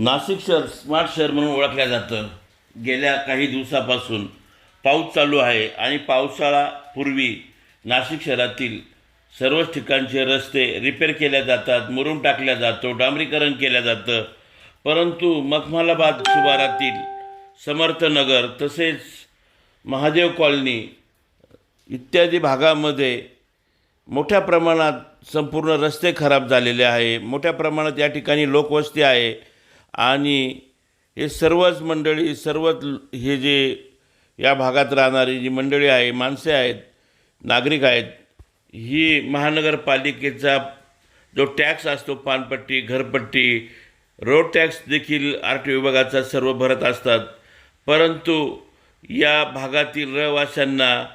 नाशिक शहर स्मार्ट शहर म्हणून ओळखलं जातं. गेल्या काही दिवसापासून पाऊस चालू आहे आणि पावसाळापूर्वी नाशिक शहरातील सर्वच ठिकाणचे रस्ते रिपेअर केल्या जातात मुरून टाकल्या जातो डांबरीकरण केलं जातं. परंतु मखमालाबाद शिवारातील समर्थनगर तसेच महादेव कॉलनी इत्यादी भागामध्ये मोठ्या प्रमाणात संपूर्ण रस्ते खराब झालेले आहे. मोठ्या प्रमाणात या ठिकाणी लोकवस्ती आहे. आणि हे सर्वच मंडळी सर्वच हे जे या भागात राहणारी जी मंडळी आहे माणसे आहेत नागरिक आहेत ही महानगरपालिकेचा जो टॅक्स असतो पानपट्टी घरपट्टी रोड टॅक्स देखील आर टी विभागाचा सर्व भरत असतात. परंतु या भागातील रहिवाशांना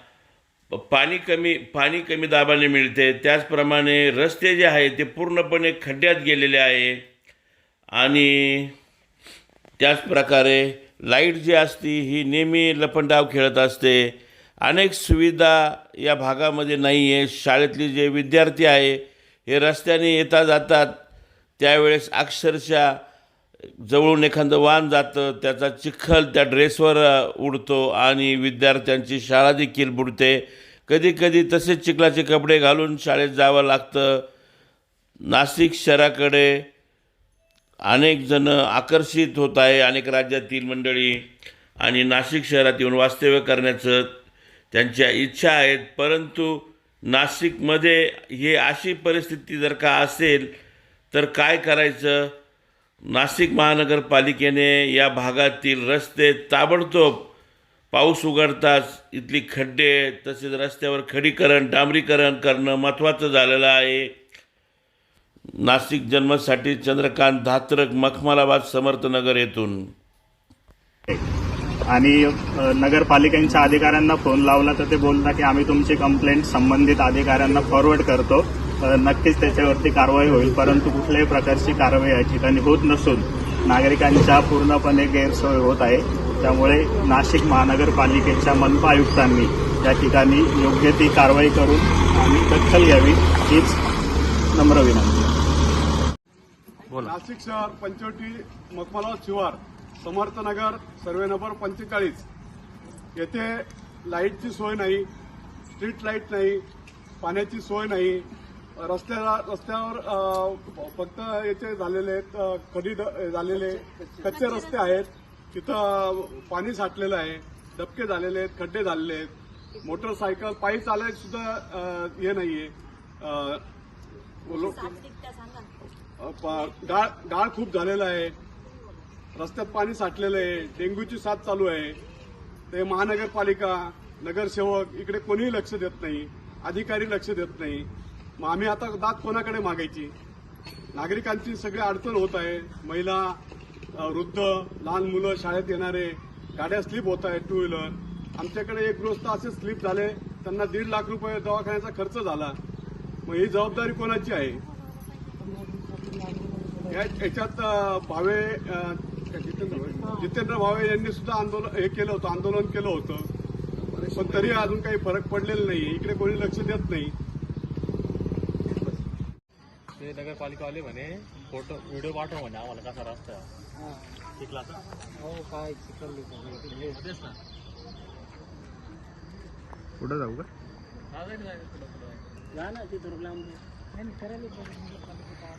पाणी कमी पाणी कमी दाबाने मिळते. त्याचप्रमाणे रस्ते जे आहे ते पूर्णपणे खड्ड्यात गेलेले आहे. आणि त्याचप्रकारे लाइट जी असती ही नेहमी लपंडाव खेळत असते. अनेक सुविधा या भागामध्ये नाही आहे शाळेतले जे विद्यार्थी आहे हे रस्त्याने येता जातात. त्यावेळेस अक्षरशः जवळून एखादं वाहन जातं त्याचा चिखल त्या ड्रेसवर उडतो आणि विद्यार्थ्यांची शाळा देखील बुडते. कधी कधी तसेच चिखलाचे कपडे घालून शाळेत जावं लागतं. नाशिक शहराकडे अनेक जण आकर्षित होत आहे. अनेक राज्यातील मंडळी आणि नाशिक शहरात येऊन वास्तव्य करण्याचं त्यांच्या इच्छा आहेत. परंतु नाशिकमध्ये हे अशी परिस्थिती जर का असेल तर काय करायचं? नाशिक महानगरपालिकेने या भागातील रस्ते ताबडतोब पाऊस उघडताच इथली खड्डे तसेच रस्त्यावर खडीकरण डांबरीकरण करणं महत्त्वाचं झालेलं आहे. नाशिक जन्मसाठी चंद्रकांत धात्रक मखमालाबाद समर्थनगर येथून. आणि नगरपालिकांच्या नगरपालिकेच्या अधिकाऱ्यांना फोन लावला तर ते बोलतात की आम्ही तुमची कंप्लेंट संबंधित अधिकाऱ्यांना फॉरवर्ड करतो. नक्कीच त्याच्यावरती कारवाई होईल परंतु कुठल्याही प्रकारची कारवाई या ठिकाणी होत नसून नागरिकांच्या पूर्णपणे गैरसोय होत आहे. त्यामुळे नाशिक महानगरपालिकेच्या मनपा आयुक्तांनी या ठिकाणी योग्य ती कारवाई करून आम्ही दखल घ्यावी हीच नम्र विनंती. नाशिक शहर पंचवटी मखमलाबाद शिवार समर्थनगर सर्वे नंबर पंचेचाळीस. येथे लाईटची सोय नाही स्ट्रीट लाइट नाही पाण्याची सोय नाही. रस्त्याला रस्त्यावर फक्त याचे झालेले आहेत ड- झालेले कच्चे रस्ते आहेत. तिथं पाणी साठलेलं आहे. डबके झालेले आहेत खड्डे झालेले आहेत. मोटरसायकल पायी चालायला सुद्धा हे नाहीये. लोक- गाळ गाळ खूप झालेला आहे. रस्त्यात पाणी साठलेलं आहे. डेंग्यूची साथ चालू आहे. ते महानगरपालिका नगरसेवक इकडे कोणीही लक्ष देत नाही. अधिकारी लक्ष देत नाही. मग आम्ही आता दात कोणाकडे मागायची? नागरिकांची सगळी अडचण होत आहे. महिला वृद्ध लहान मुलं शाळेत येणारे गाड्या स्लिप होत आहेत टू व्हीलर आमच्याकडे एक गृहस्थ असे स्लिप झाले. त्यांना दीड लाख रुपये दवाखान्याचा खर्च झाला. मग ही जबाबदारी कोणाची आहे? याच्यात भावे जितेंद्र भावे- यांनी सुद्धा आंदोलन हे केलं होतं आंदोलन केलं होतं. पण तरी अजून काही फरक पडलेला नाही इकडे कोणी लक्ष देत नाही. ते नगरपालिकावाले म्हणे फोटो व्हिडिओ पाठव म्हणे आम्हाला कसा रस्ता चिखलाचा हो. काय तेच ना. पुढे जाऊ का? पुढं, पुढं.